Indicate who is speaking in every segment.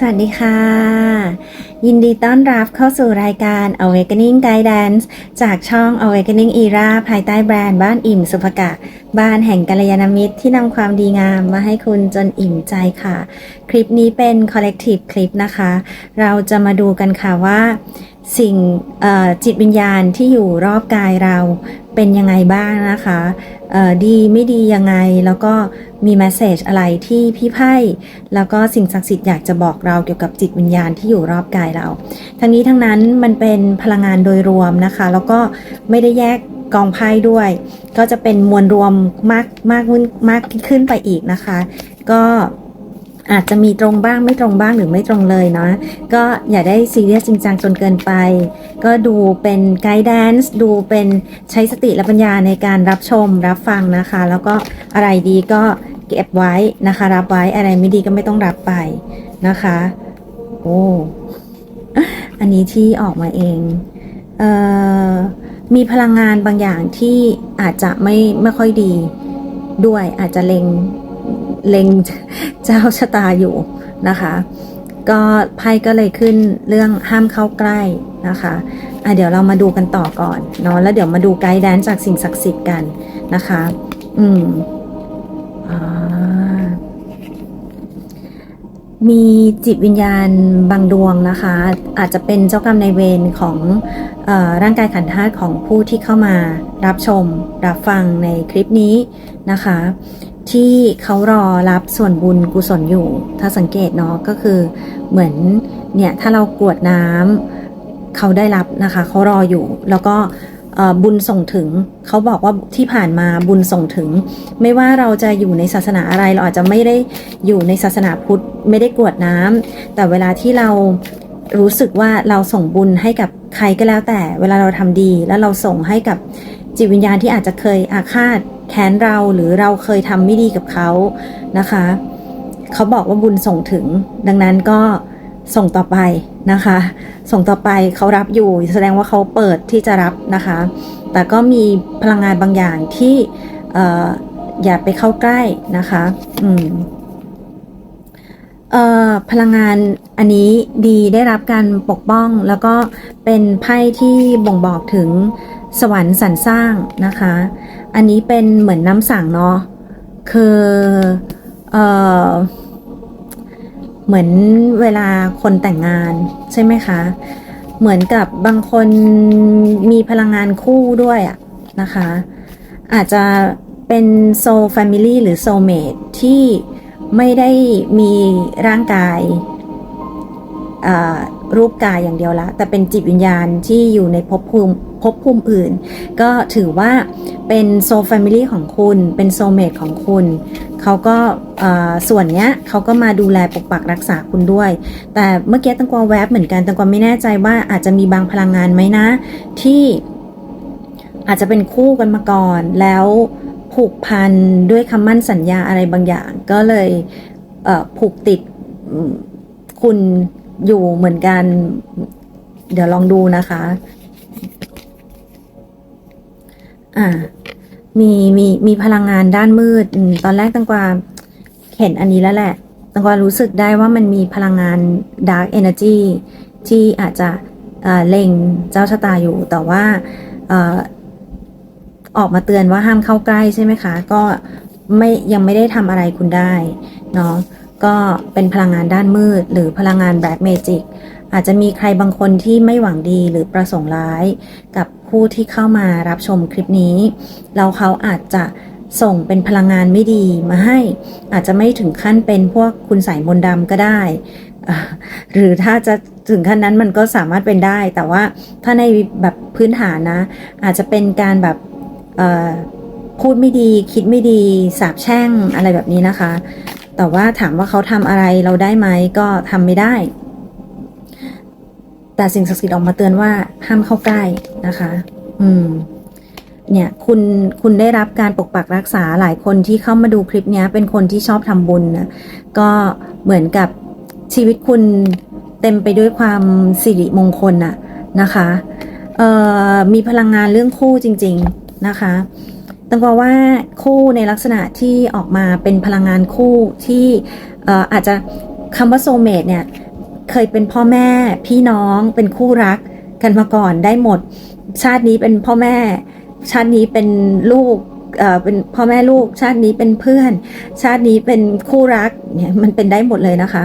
Speaker 1: สวัสดีค่ะ ยินดีต้อนรับเข้าสู่รายการ Awakening Guidance จากช่อง Awakening Era ภายใต้แบรนด์บ้านอิ่มสุภกะ บ้านแห่งกัลยาณมิตรที่นำความดีงามมาให้คุณจนอิ่มใจค่ะ คลิปนี้เป็น collective คลิปนะคะ เราจะมาดูกันค่ะว่า สิ่งจิตวิญญาณที่อยู่รอบกายเรา เป็นยังไงบ้างนะคะเอ่อดีไม่ดียังไงแล้วก็มีแมสเซจอะไรที่พี่ไพ่แล้วก็สิ่งศักดิ์สิทธิ์อยากจะบอกเราเกี่ยวกับจิตวิญญาณที่อยู่รอบกายเรา ทั้งนี้ทั้งนั้นมันเป็นพลังงานโดยรวมนะคะ แล้วก็ไม่ได้แยกกองไพ่ด้วย ก็จะเป็นมวลรวมมากมากขึ้นมากขึ้นไปอีกนะคะ ก็ อาจจะมีตรงบ้างไม่ตรงบ้างหรือไม่ตรงเลยเนาะก็อย่าได้ซีเรียสจริงจังจนเกินไป ก็ดูเป็นไกด์แดนซ์ดูเป็นใช้สติและปัญญาในการรับชมรับฟังนะคะ แล้วก็อะไรดีก็เก็บไว้นะคะ รับไว้อะไรไม่ดีก็ไม่ต้องรับไปนะคะ โอ้อันนี้ที่ออกมาเองเอ่อมีพลังงานบางอย่างที่อาจจะไม่ไม่ค่อยดีด้วยอาจจะเล็ง เล็งเจ้าชะตาอยู่นะคะ ก็ไพ่ก็เลยขึ้นเรื่องห้ามเข้าใกล้นะคะอะเดี๋ยวเรามาดูกันต่อก่อนเนาะแล้วเดี๋ยวมาดูไกด์แดนจากสิ่งศักดิ์สิทธิ์กันนะคะ อืมอมีจิตวิญญาณบางดวงนะคะ อาจจะเป็นเจ้ากรรมในเวรของออร่างกายขันธ์ธาตุของผู้ที่เข้ามารับชม รับฟังในคลิปนี้นะคะ ที่เขารอรับส่วนบุญกุศลอยู่ ถ้าสังเกตเนาะก็คือเหมือนเนี่ยถ้าเรากรวดน้ำเขาได้รับนะคะเขารออยู่ แล้วก็บุญส่งถึงเขาบอกว่าที่ผ่านมาบุญส่งถึง ไม่ว่าเราจะอยู่ในศาสนาอะไรเราอาจจะไม่ได้อยู่ในศาสนาพุทธไม่ได้กรวดน้ำแต่เวลาที่เรารู้สึกว่าเราส่งบุญให้กับใครก็แล้วแต่ เวลาเราทำดี แล้วเราส่งให้กับจิตวิญญาณที่อาจจะเคยอาฆาต แค้นเราหรือเราเคยทำไม่ดีกับเขานะคะ เขาบอกว่าบุญส่งถึง ดังนั้นก็ส่งต่อไปนะคะ ส่งต่อไปเขารับอยู่ แสดงว่าเขาเปิดที่จะรับนะคะ แต่ก็มีพลังงานบางอย่างที่ออย่าไปเข้าใกล้นะคะอืมพลังงานอันนี้ดีได้รับการปกป้องแล้วก็เป็นไพ่ที่บ่งบอกถึงสวรรค์สรรสร้างนะคะ อันนี้เป็นเหมือนน้ำสั่งเนาะคือเออเหมือนเวลาคนแต่งงานใช่ไหมคะ เหมือนกับบางคนมีพลังงานคู่ด้วยอะนะคะ อาจจะเป็นโซลแฟมิลี่หรือโซลเมดที่ไม่ได้มีร่างกายรูปกายอย่างเดียวละ แต่เป็นจิตวิญญาณที่อยู่ในภพภูมิ ภพภูมิอื่น ก็ถือว่าเป็นโซลแฟมิลี่ของคุณ เป็นโซเมดของคุณ เขาก็ส่วนเนี้ยเขาก็มาดูแลปกปักรักษาคุณด้วย แต่เมื่อกี้ตังกวาแวบเหมือนกันตังกวาไม่แน่ใจว่าอาจจะมีบางพลังงานไหมนะ ที่อาจจะเป็นคู่กันมาก่อน แล้วผูกพันด้วยคำมั่นสัญญาอะไรบางอย่าง ก็เลยเผูกติดคุณอยู่เหมือนกัน เดี๋ยวลองดูนะคะ อ่า มีมีมีพลังงานด้านมืดอมตอนแรกตังกวาเห็นอันนี้แล้วแหละตังกวารู้สึกได้ว่ามันมีพลังงาน dark energy ที่อาจจะเอ่อเล็งเจ้าชะตาอยู่ แต่ว่าเอ่อออกมาเตือนว่าห้ามเข้าใกล้ใช่ไหมคะ ก็ไม่ยังไม่ได้ทำอะไรคุณได้เนาะก็เป็นพลังงานด้านมืด หรือพลังงานแบล็กเมจิกอาจจะมีใครบางคนที่ไม่หวังดีหรือประสงค์ร้ายกับ ผู้ที่เข้ามารับชมคลิปนี้แล้วเขาอาจจะส่งเป็นพลังงานไม่ดีมาให้อาจจะไม่ถึงขั้นเป็นพวกคุณสายมนดำก็ได้ หรือถ้าจะถึงขั้นนั้นมันก็สามารถเป็นได้ แต่ว่าถ้าในแบบพื้นฐานนะ อาจจะเป็นการแบบพูดไม่ดี คิดไม่ดี สาบแช่งอะไรแบบนี้นะคะ แต่ว่าถามว่าเขาทำอะไรเราได้ไหมก็ทำไม่ได้ แต่สิ่งศักดิ์สิทธิ์ออกมาเตือนว่าห้ามเข้าใกล้นะคะ อืม เนี่ยคุณคุณได้รับการปกปักรักษาหลายคนที่เข้ามาดูคลิปนี้เป็นคนที่ชอบทำบุญนะก็เหมือนกับชีวิตคุณเต็มไปด้วยความสิริมงคลน่ะนะคะเอ่อมีพลังงานเรื่องคู่จริง ๆนะคะตังกวาว่าคู่ในลักษณะที่ออกมาเป็นพลังงานคู่ที่เอ่ออาจจะคำว่าโซเมตเนี่ย เคยเป็นพ่อแม่พี่น้องเป็นคู่รักกันมาก่อนได้หมด ชาตินี้เป็นพ่อแม่ ชาตินี้เป็นลูกเอ่อเป็นพ่อแม่ลูก ชาตินี้เป็นเพื่อน ชาตินี้เป็นคู่รักเนี่ยมันเป็นได้หมดเลยนะคะ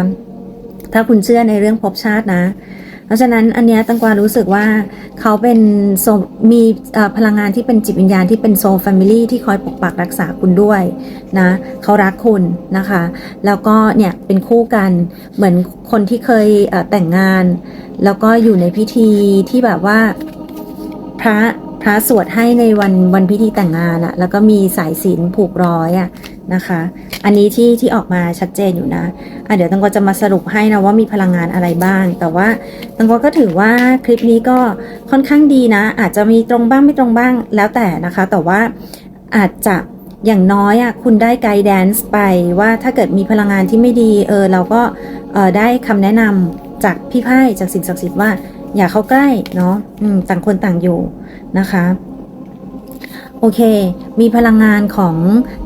Speaker 1: ถ้าคุณเชื่อในเรื่องภพชาตินะ ราะฉะนั้นอันเนี้ยตังกวารู้สึกว่าเขาเป็นโซมีพลังงานที่เป็นจิตวิญญาณที่เป็นโซลแฟมิลี่ที่คอยปกปักรักษาคุณด้วยนะเขารักคุณนะคะ แล้วก็เนี่ยเป็นคู่กันเหมือนคนที่เคยแต่งงาน แล้วก็อยู่ในพิธีที่แบบว่าพระพระสวดให้ในวันวันพิธีแต่งงานอะแล้วก็มีสายศีลผูกร้อยอะนะคะ อันนี้ที่ที่ออกมาชัดเจนอยู่นะอะเดี๋ยวตังกวาจะมาสรุปให้นะว่ามีพลังงานอะไรบ้าง แต่ว่าตังกวาก็ถือว่าคลิปนี้ก็ค่อนข้างดีนะ อาจจะมีตรงบ้างไม่ตรงบ้างแล้วแต่นะคะ แต่ว่าอาจจะอย่างน้อยอะคุณได้ไกด์แดนซ์ไปว่าถ้าเกิดมีพลังงานที่ไม่ดีเออเราก็เออได้คำแนะนำจากพี่ไพ่จากสิ่งศักดิ์สิทธิ์ว่าอย่าเข้าใกล้เนาะต่างคนต่างอยู่นะคะ โอเค มีพลังงานของ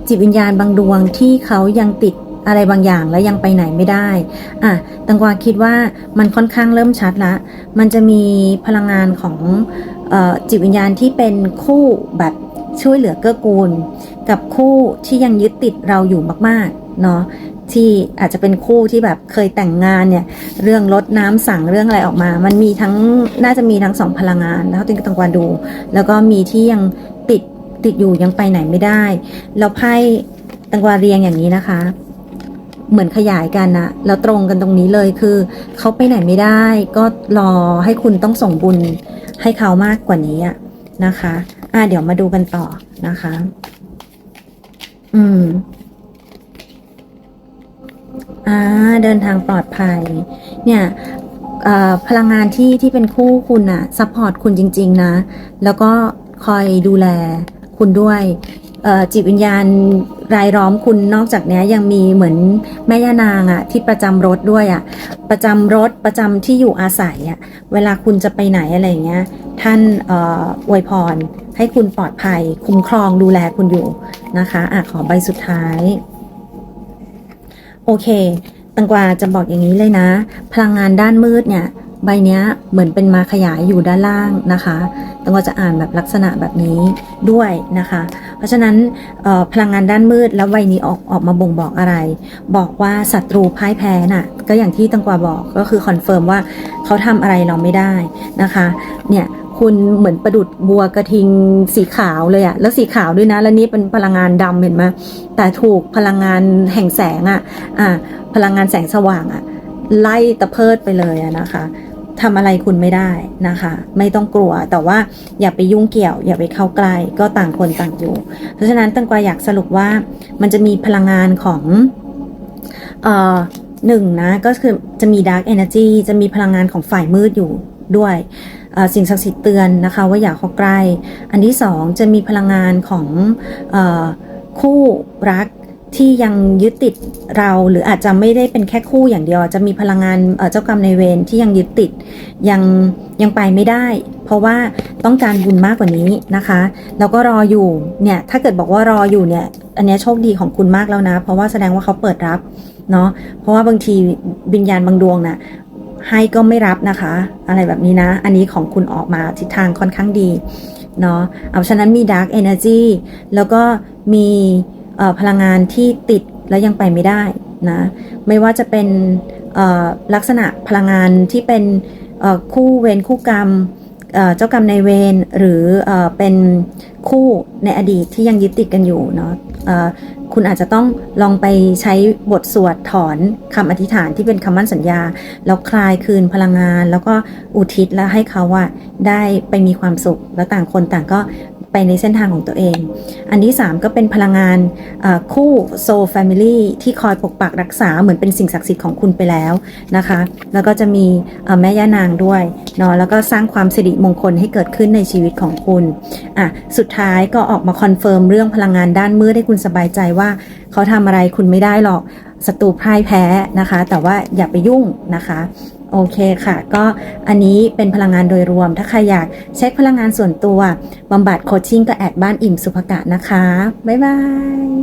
Speaker 1: จิตวิญญาณบางดวงที่เขายังติดอะไรบางอย่างและยังไปไหนไม่ได้ อะ ตังกวาคิดว่ามันค่อนข้างเริ่มชัดละ มันจะมีพลังงานของออจิตวิญญาณที่เป็นคู่แบบช่วยเหลือเกื้อกูล กับคู่ที่ยังยึดติดเราอยู่มากๆ เนาะที่อาจจะเป็นคู่ที่แบบเคยแต่งงานเนี่ย เรื่องลดน้ำสั่งเรื่องอะไรออกมา มันมีทั้งน่าจะมีทั้งสองพลังงานแล้วติงตังกวาดู แล้วก็มีที่ยัง ติดอยู่ยังไปไหนไม่ได้แล้วไพ่ตังกวาเรียงอย่างนี้นะคะ เหมือนขยายกันนะแล้วตรงกันตรงนี้เลยคือเขาไปไหนไม่ได้ ก็รอให้คุณต้องส่งบุญให้เขามากกว่านี้อะนะคะอะเดี๋ยวมาดูกันต่อนะคะ อืมอ่าเดินทางปลอดภัย เนี่ยพลังงานที่ที่เป็นคู่คุณอะซัพพอร์ตคุณจริง ๆ นะ แล้วก็คอยดูแล คุณด้วยจิตวิญญาณรายล้อมคุณนอกจากนี้ยังมีเหมือนแม่ย่านางอะที่ประจำรถด้วยอะประจำรถประจำที่อยู่อาศัยอะเวลาคุณจะไปไหนอะไรเงี้ยท่านออวยพรให้คุณปลอดภัย คุ้มครองดูแลคุณอยู่นะคะอะขอใบสุดท้าย โอเคตังกวาจะบอกอย่างนี้เลยนะ พลังงานด้านมืดเนี่ย ใบนี้เหมือนเป็นมาขยายอยู่ด้านล่างนะคะตังกวาจะอ่านแบบลักษณะแบบนี้ด้วยนะคะ เพราะฉะนั้นพลังงานด้านมืดแล้วใบนี้ออกออกมาบ่งบอกอะไร บอกว่าศัตรูพ่ายแพ้น่ะ ก็อย่างที่ตังกวาบอกก็คือคอนเฟิร์มว่าเขาทำอะไรเราไม่ได้นะคะ เนี่ยคุณเหมือนประดุดบัวกระทิงสีขาวเลยอะแล้วสีขาวด้วยนะ แล้วนี่เป็นพลังงานดำเห็นไหมแต่ถูกพลังงานแห่งแสงอะอะพลังงานแสงสว่างอะไล่ตะเพิดไปเลยนะคะ ทำอะไรคุณไม่ได้นะคะ ไม่ต้องกลัวแต่ว่าอย่าไปยุ่งเกี่ยว อย่าไปเข้าใกล้ก็ต่างคนต่างอยู่ เพราะฉะนั้นตังกวาอยากสรุปว่ามันจะมีพลังงานของเอ่อหนึ่งนะก็คือจะมี Dark Energy จะมีพลังงานของฝ่ายมืดอยู่ด้วยสิ่งศักดิ์สิทธิ์เตือนนะคะ ว่าอย่าเข้าใกล้ อันที่สองจะมีพลังงานของออคู่รัก ที่ยังยึดติดเราหรืออาจจะไม่ได้เป็นแค่คู่อย่างเดียวจะมีพลังงานเจ้ากรรมในเวรที่ยังยึดติดยังยังไปไม่ได้ เพราะว่าต้องการบุญมากกว่านี้นะคะ แล้วก็รออยู่เนี่ยถ้าเกิดบอกว่ารออยู่เนี่ย อันนี้โชคดีของคุณมากแล้วนะ เพราะว่าแสดงว่าเขาเปิดรับเนาะเพราะว่าบางทีวิญญาณบางดวงน่ะให้ก็ไม่รับนะคะ อะไรแบบนี้นะ อันนี้ของคุณออกมาทิศทางค่อนข้างดีเนาะเอาฉะนั้นมี Dark Energy แล้วก็มี พลังงานที่ติดแล้วยังไปไม่ได้นะไม่ว่าจะเป็นลักษณะพลังงานที่เป็นคู่เวรคู่กรรมเจ้ากรรมในเวรหรือเอเป็นคู่ในอดีตที่ยังยึดติดกันอยู่เนาะคุณอาจจะต้องลองไปใช้บทสวดถอนคำอธิษฐานที่เป็นคำมั่นสัญญา แล้วคลายคืนพลังงาน แล้วก็อุทิศแล้วให้เขาอะได้ไปมีความสุข แล้วต่างคนต่างก็ ไปในเส้นทางของตัวเอง อันที่ 3 ก็เป็นพลังงานคู่โซ l Family ที่คอยปกปักรักษาเหมือนเป็นสิ่งศักดิ์สิทธิ์ของคุณไปแล้วนะคะ แล้วก็จะมีแม่ย่านางด้วยเนาะแล้วก็สร้างความสิริมงคลให้เกิดขึ้นในชีวิตของคุณอะสุดท้ายก็ออกมาคอนเฟิร์มเรื่องพลังงานด้านมืดให้คุณสบายใจว่าเขาทำอะไรคุณไม่ได้หรอกศัตรูพ่ายแพ้นะคะ แต่ว่าอย่าไปยุ่งนะคะ โอเคค่ะ ก็อันนี้เป็นพลังงานโดยรวม ถ้าใครอยากเช็คพลังงานส่วนตัวบำบัดโคชชิ่งก็แอดบ้านอิ่มสุภกะนะคะ บ๊ายบาย